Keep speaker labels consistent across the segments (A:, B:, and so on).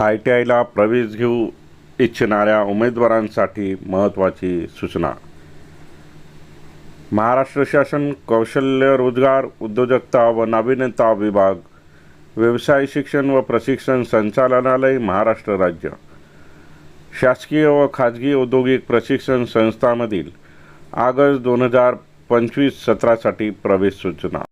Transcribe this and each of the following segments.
A: I T आयला प्रवेश घेऊ इच्छिणाऱ्या उमेदवारांसाठी महत्त्वाची सूचना. महाराष्ट्र शासन कौशल्य रोजगार उद्योजकता व नाविन्यता विभाग व्यवसाय शिक्षण व प्रशिक्षण संचालनालय महाराष्ट्र राज्य. शासकीय व खाजगी औद्योगिक प्रशिक्षण संस्थांमधील ऑगस्ट दोन हजार पंचवीस सत्रासाठी प्रवेश सूचना.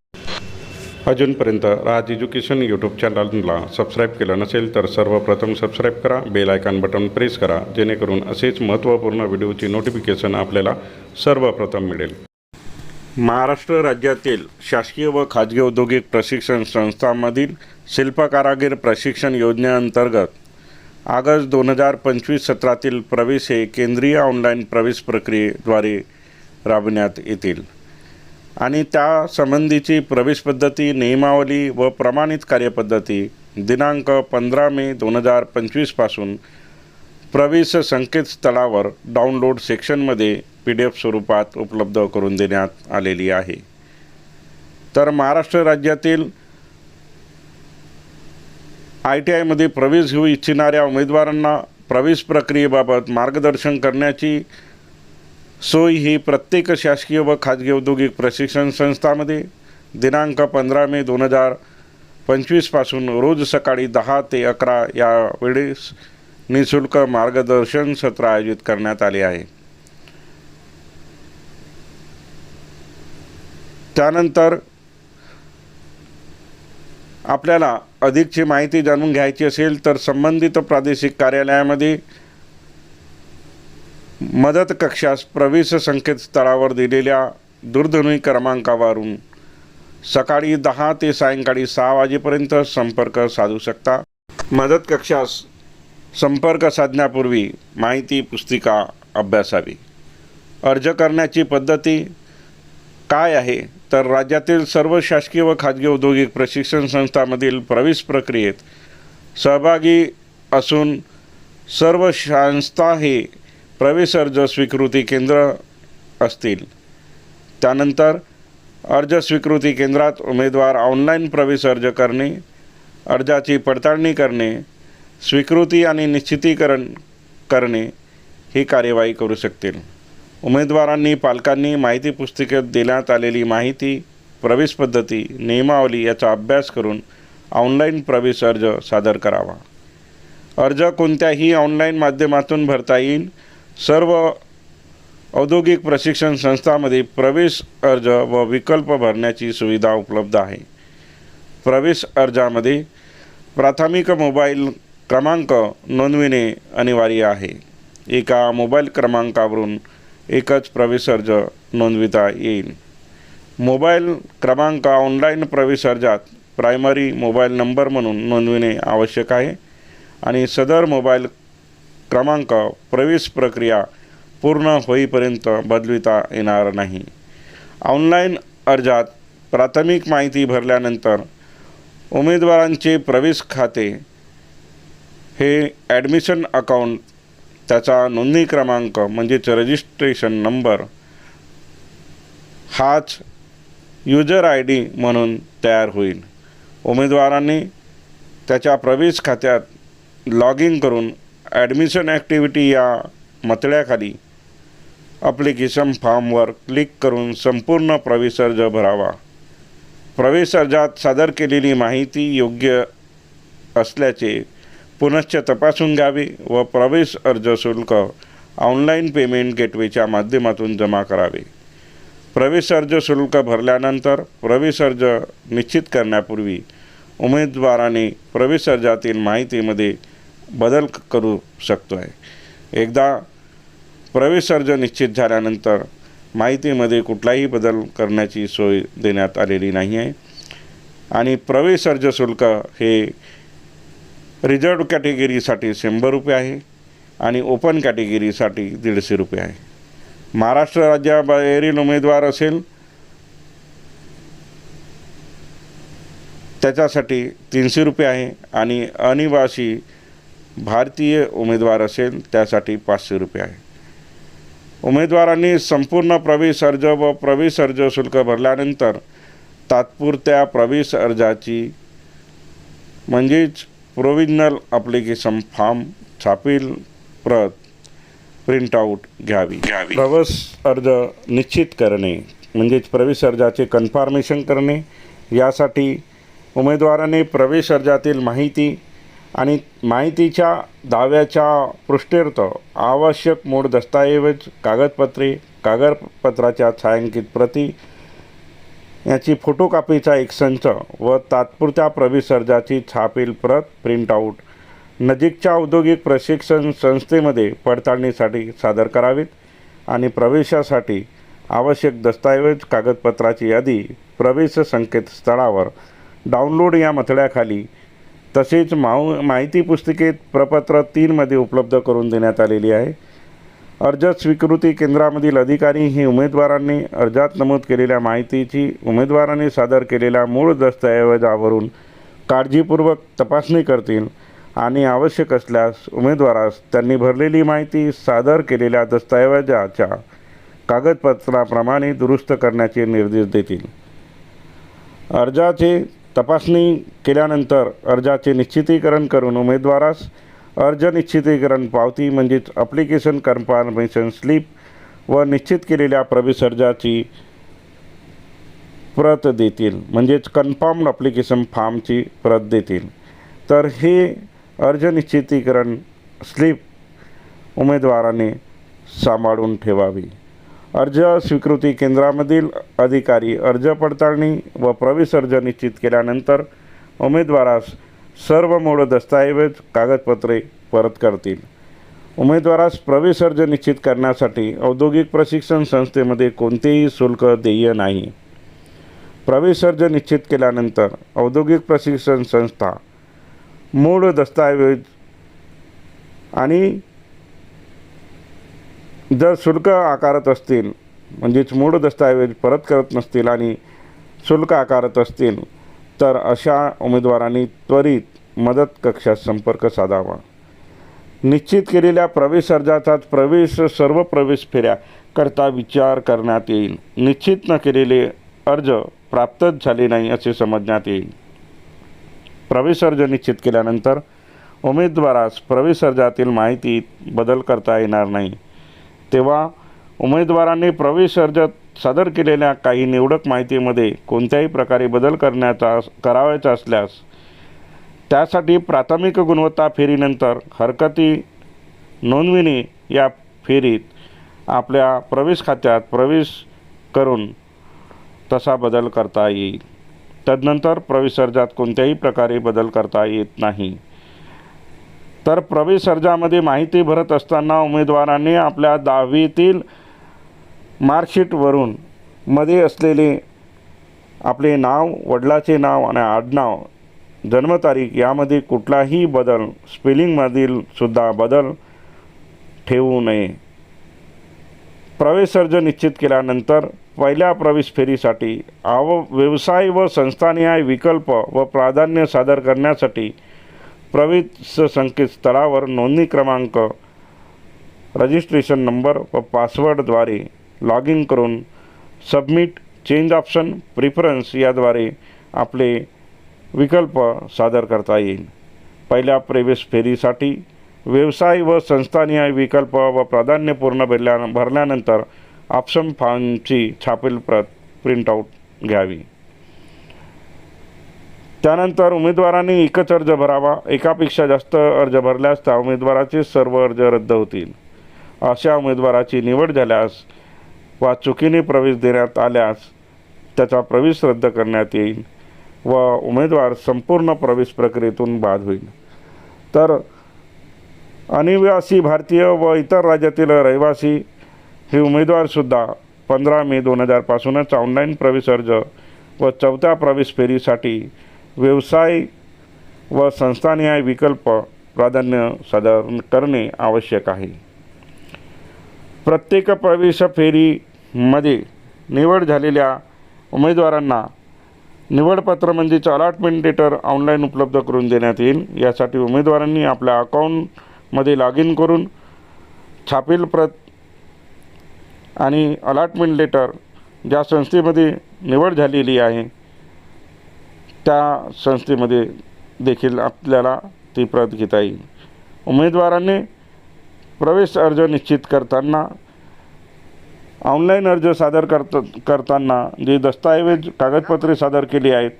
A: अजूनपर्यंत राज एज्युकेशन यूट्यूब चॅनलला सबस्क्राईब केलं नसेल तर सर्वप्रथम सबस्क्राईब करा बेल आयकॉन बटन प्रेस करा जेणेकरून असेच महत्त्वपूर्ण व्हिडिओची नोटिफिकेशन आपल्याला सर्वप्रथम मिळेल. महाराष्ट्र राज्यातील शासकीय व खाजगी औद्योगिक प्रशिक्षण संस्थांमधील शिल्पकारागीर प्रशिक्षण योजनेअंतर्गत ऑगस्ट दोन हजार पंचवीस सत्रातील प्रवेश हे केंद्रीय ऑनलाईन प्रवेश प्रक्रियेद्वारे राबविण्यात येतील. आणि त्या संबंधीची प्रवेश पद्धती नियमावली व प्रमाणित कार्यपद्धती दिनांक पंधरा मे दोन हजार पंचवीसपासून प्रवेश संकेतस्थळावर डाउनलोड सेक्शनमध्ये पी डी एफ स्वरूपात उपलब्ध करून देण्यात आलेली आहे. तर महाराष्ट्र राज्यातील आय टी आयमध्ये प्रवेश घेऊ इच्छिणाऱ्या उमेदवारांना प्रवेश प्रक्रियेबाबत मार्गदर्शन करण्याची सोय ही प्रत्येक शासकीय व खाजगी औद्योगिक प्रशिक्षण संस्थामध्ये दिनांक पंधरा मे दोन हजार पंचवीसपासून रोज सकाळी दहा ते अकरा या वेळेस निशुल्क मार्गदर्शन सत्र आयोजित करण्यात आले आहे. त्यानंतर आपल्याला अधिकची माहिती जाणून घ्यायची असेल तर संबंधित प्रादेशिक कार्यालयामध्ये मदत कक्षास प्रवेश संकेतस्थळावर दिलेल्या दूरध्वनी क्रमांकावरून सकाळी दहा ते सायंकाळी सहा वाजेपर्यंत संपर्क साधू शकता. मदत कक्षास संपर्क साधण्यापूर्वी माहिती पुस्तिका अभ्यासावी. अर्ज करण्याची पद्धती काय आहे? तर राज्यातील सर्व शासकीय व खाजगी औद्योगिक प्रशिक्षण संस्थांमधील प्रवेश प्रक्रियेत सहभागी असून सर्व संस्था हे प्रवेश अर्ज स्वीकृती केंद्र असतील. त्यानंतर अर्ज स्वीकृती केंद्रात उमेदवार ऑनलाईन प्रवेश अर्ज करणे अर्जाची पडताळणी करणे स्वीकृती आणि निश्चितीकरण करणे ही कार्यवाही करू शकतील. उमेदवारांनी पालकांनी माहिती पुस्तिकेत देण्यात आलेली माहिती प्रवेश पद्धती नियमावली याचा अभ्यास करून ऑनलाईन प्रवेश अर्ज सादर करावा. अर्ज कोणत्याही ऑनलाईन माध्यमातून भरता येईल. सर्व औद्योगिक प्रशिक्षण संस्थांमध्ये प्रवेश अर्ज व विकल्प भरण्याची सुविधा उपलब्ध आहे. प्रवेश अर्जामध्ये प्राथमिक मोबाईल क्रमांक नोंदविणे अनिवार्य आहे. एका मोबाईल क्रमांकावरून एकच प्रवेश अर्ज नोंदविता येईल. मोबाईल क्रमांक ऑनलाईन प्रवेश अर्जात प्रायमरी मोबाईल नंबर म्हणून नोंदविणे आवश्यक आहे आणि सदर मोबाईल क्रमांक प्रवेश प्रक्रिया पूर्ण होईपर्यंत बदलविता येणार नाही. ऑनलाईन अर्जात प्राथमिक माहिती भरल्यानंतर उमेदवारांचे प्रवेश खाते हे ॲडमिशन अकाउंट त्याचा नोंदणी क्रमांक म्हणजेच रजिस्ट्रेशन नंबर हाच युजर आय डी म्हणून तयार होईल. उमेदवारांनी त्याच्या प्रवेश खात्यात लॉग इन करून ॲडमिशन ॲक्टिव्हिटी या मतळ्याखाली अप्लिकेशन फॉर्मवर क्लिक करून संपूर्ण प्रवेश अर्ज भरावा. प्रवेश अर्जात सादर केलेली माहिती योग्य असल्याचे पुनश्च तपासून घ्यावे व प्रवेश अर्ज शुल्क ऑनलाईन पेमेंट गेटवेच्या माध्यमातून जमा करावे. प्रवेश अर्ज शुल्क भरल्यानंतर प्रवेश अर्ज निश्चित करण्यापूर्वी उमेदवाराने प्रवेश अर्जातील माहितीमध्ये बदल करू शकतो आहे एकदा प्रवेश अर्ज निश्चित झाल्यानंतर माहितीमध्ये कुठलाही बदल करण्याची सोय देण्यात आलेली नाही आहे आणि प्रवेश अर्ज शुल्क हे रिझर्व कॅटेगरीसाठी शंभर रुपये आहे आणि ओपन कॅटेगरीसाठी दीडशे रुपये आहे. महाराष्ट्र राज्याबाहेरील उमेदवार असेल त्याच्यासाठी तीनशे रुपये आहे आणि अनिवासी भारतीय उमेदवार असेल त्यासाठी पाचशे रुपये आहे. उमेदवारांनी संपूर्ण प्रवेश अर्ज व प्रवेश अर्ज शुल्क भरल्यानंतर तात्पुरत्या प्रवेश अर्जाची म्हणजेच प्रोविजनल ॲप्लिकेशन फॉर्म छापील प्रत प्रिंटआउट घ्यावी. घ्यावी. प्रवेश अर्ज निश्चित करणे म्हणजेच प्रवेश अर्जाचे कन्फर्मेशन करणे यासाठी उमेदवाराने प्रवेश अर्जातील माहिती आणि माहितीच्या दाव्याच्या पृष्ठेर्थ आवश्यक मूळ दस्तऐवज कागदपत्रे कागदपत्राच्या छायांकित प्रती याची फोटोकॉपीचा एक संच व तात्पुरत्या प्रवेश छापील प्रत प्रिंटआउट नजीकच्या औद्योगिक प्रशिक्षण संस्थेमध्ये पडताळणीसाठी सादर करावीत आणि प्रवेशासाठी आवश्यक दस्तऐवज कागदपत्राची यादी प्रवेश संकेतस्थळावर डाउनलोड या मथळ्याखाली तसेच माऊ माहिती पुस्तिकेत प्रपत्र तीनमध्ये उपलब्ध करून देण्यात आलेली आहे. अर्ज स्वीकृती केंद्रामधील अधिकारी ही उमेदवारांनी अर्जात नमूद केलेल्या माहितीची उमेदवारांनी सादर केलेल्या मूळ दस्तऐवजावरून काळजीपूर्वक तपासणी करतील आणि आवश्यक असल्यास उमेदवारास त्यांनी भरलेली माहिती सादर केलेल्या दस्तऐवजाच्या कागदपत्राप्रमाणे दुरुस्त करण्याचे निर्देश देतील. अर्जाचे तपासणी केल्यानंतर अर्जाचे निश्चितीकरण करून उमेदवारास अर्ज निश्चितीकरण पावती म्हणजेच अप्लिकेशन कन्फर्मेशन स्लिप व निश्चित केलेल्या प्रवेश अर्जाची प्रत देतील. म्हणजेच कन्फर्म अप्लिकेशन फॉर्मची प्रत देतील. तर हे अर्ज निश्चितीकरण स्लिप उमेदवाराने सांभाळून ठेवावी. अर्ज स्वीकृती केंद्रामधील अधिकारी अर्ज पडताळणी व प्रवेश अर्ज निश्चित केल्यानंतर उमेदवारास सर्व मूळ दस्तऐवज कागदपत्रे परत करतील. उमेदवारास प्रवेश अर्ज निश्चित करण्यासाठी औद्योगिक प्रशिक्षण संस्थेमध्ये कोणतेही शुल्क देय नाही. प्रवेश अर्ज निश्चित केल्यानंतर औद्योगिक प्रशिक्षण संस्था मूळ दस्तऐवज आणि जर शुल्क आकारत असतील म्हणजेच मूळ दस्तऐवज परत करत नसतील आणि शुल्क आकारत असतील तर अशा उमेदवारांनी त्वरित मदत कक्षात संपर्क साधावा. निश्चित केलेल्या प्रवेश अर्जाचाच प्रवेश सर्व प्रवेश फेऱ्या करता विचार करण्यात येईल. निश्चित न केलेले अर्ज प्राप्तच झाले नाही असे समजण्यात येईल. प्रवेश अर्ज निश्चित केल्यानंतर उमेदवारास प्रवेश अर्जातील माहितीत बदल करता येणार नाही. तेव्हा उमेदवारांनी प्रवेश अर्ज सादर केलेल्या काही निवडक माहितीमध्ये कोणत्याही प्रकारे बदल करण्याचा करावायचा असल्यास त्यासाठी प्राथमिक गुणवत्ता फेरीनंतर हरकती नोंदविणे या फेरीत आपल्या प्रवेश खात्यात प्रवेश करून तसा बदल करता येईल. तदनंतर प्रवेश अर्जात कोणत्याही प्रकारे बदल करता येत नाही. तर प्रवेश अर्जामध्ये माहिती भरत असताना उमेदवारांनी आपल्या दहावीतील मार्कशीटवरून मध्ये असलेले आपले नाव वडिलाचे नाव आणि आडनाव जन्मतारीख यामध्ये कुठलाही बदल स्पेलिंगमधील सुद्धा बदल ठेवू नये. प्रवेश अर्ज निश्चित केल्यानंतर पहिल्या प्रवेश फेरीसाठी आव व्यवसाय व संस्थानिहाय विकल्प व प्राधान्य सादर करण्यासाठी प्रवेश संकेतस्थळावर नोंदणी क्रमांक रजिस्ट्रेशन नंबर व पासवर्डद्वारे लॉग इन करून सबमिट चेंज ऑप्शन प्रिफरन्स याद्वारे आपले विकल्प सादर करता येईल. पहिल्या प्रवेश फेरीसाठी व्यवसाय व संस्थानीय विकल्प व प्राधान्यपूर्ण भरल्या भरल्यानंतर ऑप्शन फॉर्मची छापील प्रत प्रिंटआउट घ्यावी. त्यानंतर उमेदवारांनी एकच अर्ज भरावा. एकापेक्षा जास्त अर्ज भरल्यास त्या उमेदवाराचे सर्व अर्ज रद्द होतील. अशा उमेदवाराची निवड झाल्यास वा चुकीने प्रवेश देण्यात आल्यास त्याचा प्रवेश रद्द करण्यात येईल व उमेदवार संपूर्ण प्रवेश प्रक्रियेतून बाद होईल. तर अनिवासी भारतीय व इतर राज्यातील रहिवासी हे उमेदवारसुद्धा पंधरा मे दोन हजारपासूनच ऑनलाईन प्रवेश अर्ज व चौथ्या प्रवेश फेरीसाठी व्यवसाय व संस्थानिहाय विकल्प प्राधान्य सादर करणे आवश्यक आहे. प्रत्येक प्रवेश फेरीमध्ये निवड झालेल्या उमेदवारांना निवडपत्र म्हणजेच अलॉटमेंट लेटर ऑनलाईन उपलब्ध करून देण्यात येईल. यासाठी उमेदवारांनी आपल्या अकाउंटमध्ये लॉग इन करून छापील प्रत आणि अलॉटमेंट लेटर ज्या संस्थेमध्ये निवड झालेली आहे त्या संस्थेमध्ये देखील आपल्याला ती प्रत घेता येईल. उमेदवारांनी प्रवेश अर्ज निश्चित करताना ऑनलाईन अर्ज सादर करत करताना जे दस्तऐवज कागदपत्रे सादर केली आहेत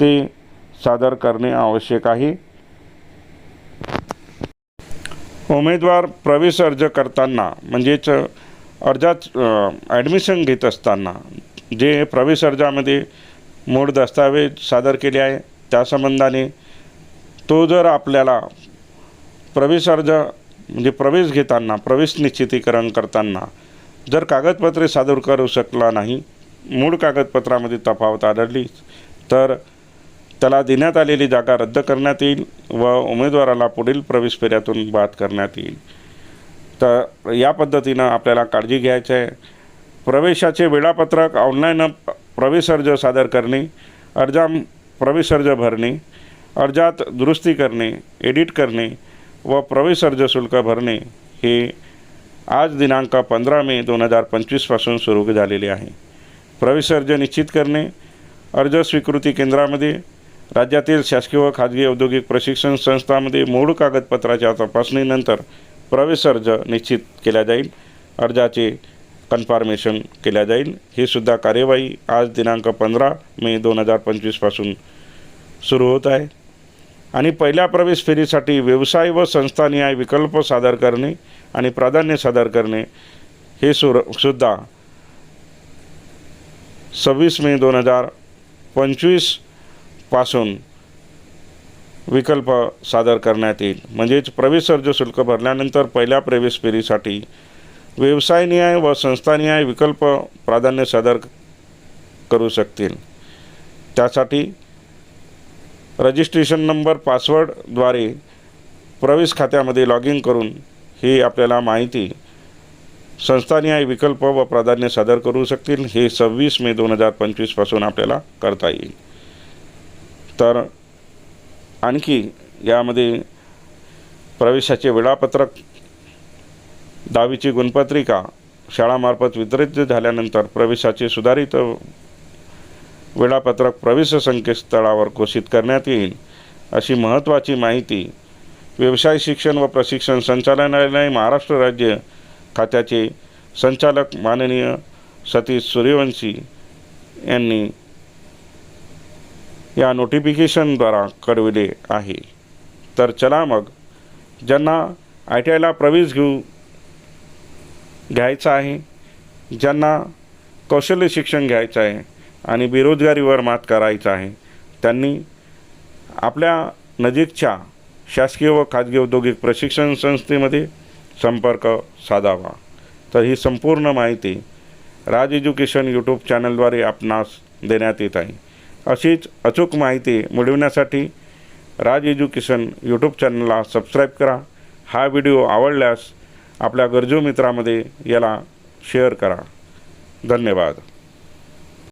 A: ते सादर करणे आवश्यक आहे. उमेदवार प्रवेश अर्ज करताना म्हणजेच अर्जात ॲडमिशन घेत असताना जे प्रवेश अर्जामध्ये मूळ दस्तावेज सादर केले आहे. त्या संबंधाने तो जर आपल्याला प्रवेश अर्ज म्हणजे प्रवेश घेताना प्रवेश निश्चितीकरण करताना जर कागदपत्रे सादर करू शकला नाही मूळ कागदपत्रामध्ये तफावत आढळली तर त्याला देण्यात आलेली जागा रद्द करण्यात येईल व उमेदवाराला पुढील प्रवेश फेऱ्यातून बाद करण्यात येईल. तर या पद्धतीनं आपल्याला काळजी घ्यायची आहे. प्रवेशाचे वेळापत्रक ऑनलाईन प्रवेश अर्ज सादर करणे अर्जा प्रवेश अर्ज भरणे अर्जात दुरुस्ती करणे एडिट करणे व प्रवेश अर्ज शुल्क भरणे हे आज दिनांक पंधरा मे दोन हजार पंचवीसपासून सुरू झालेले आहे. प्रवेश अर्ज निश्चित करणे अर्ज स्वीकृती केंद्रामध्ये राज्यातील शासकीय व खाजगी औद्योगिक प्रशिक्षण संस्थांमध्ये मूळ कागदपत्राच्या तपासणीनंतर प्रवेश अर्ज निश्चित केला जाईल. अर्जाचे कन्फर्मेशन केल्या जाईल. ही सुद्धा कार्यवाही आज दिनांक पंधरा मे दोन हजार पंचवीसपासून सुरू होत आहे. आणि पहिल्या प्रवेश फेरीसाठी व्यवसाय व संस्थानिहाय विकल्प सादर करणे आणि प्राधान्य सादर करणे हे सुर सुद्धा सव्वीस मे दोन हजार पंचवीसपासून विकल्प सादर करण्यात येईल. म्हणजेच प्रवेश अर्ज शुल्क भरल्यानंतर पहिल्या प्रवेश फेरीसाठी व्यवसायनिहाय व संस्थानिहाय विकल्प प्राधान्य सादर करू शकतील. त्यासाठी रजिस्ट्रेशन नंबर पासवर्डद्वारे प्रवेश खात्यामध्ये लॉग इन करून ही आपल्याला माहिती संस्थानिहाय विकल्प व प्राधान्य सादर करू शकतील. हे सव्वीस मे दोन हजार पंचवीसपासून आपल्याला करता येईल. तर आणखी यामध्ये प्रवेशाचे वेळापत्रक दहावीची गुणपत्रिका शाळामार्फत वितरित झाल्यानंतर प्रवेशाचे सुधारित वेळापत्रक प्रवेश संकेतस्थळावर घोषित करण्यात येईल अशी महत्त्वाची माहिती व्यवसाय शिक्षण व प्रशिक्षण संचालनालय महाराष्ट्र राज्य खात्याचे संचालक माननीय सतीश सूर्यवंशी यांनी या नोटिफिकेशनद्वारा कळविले आहे. तर चला मग ज्यांना आय टी आयला प्रवेश घेऊ घ्यायचा आहे. ज्यांना कौशल्य शिक्षण घ्यायचं आहे आणि बेरोजगारीवर मात करायचं आहे त्यांनी आपल्या नजीकच्या शासकीय व खाजगी औद्योगिक प्रशिक्षण संस्थेमध्ये संपर्क साधावा. तर ही संपूर्ण माहिती राज एज्युकेशन यूट्यूब चॅनलद्वारे आपणास देण्यात येत आहे. अशीच अचूक माहिती मिळवण्यासाठी राज एज्युकेशन यूट्यूब चॅनलला सबस्क्राईब करा. हा व्हिडिओ आवडल्यास आपल्या गरजू मित्रामध्ये याला शेअर करा. धन्यवाद.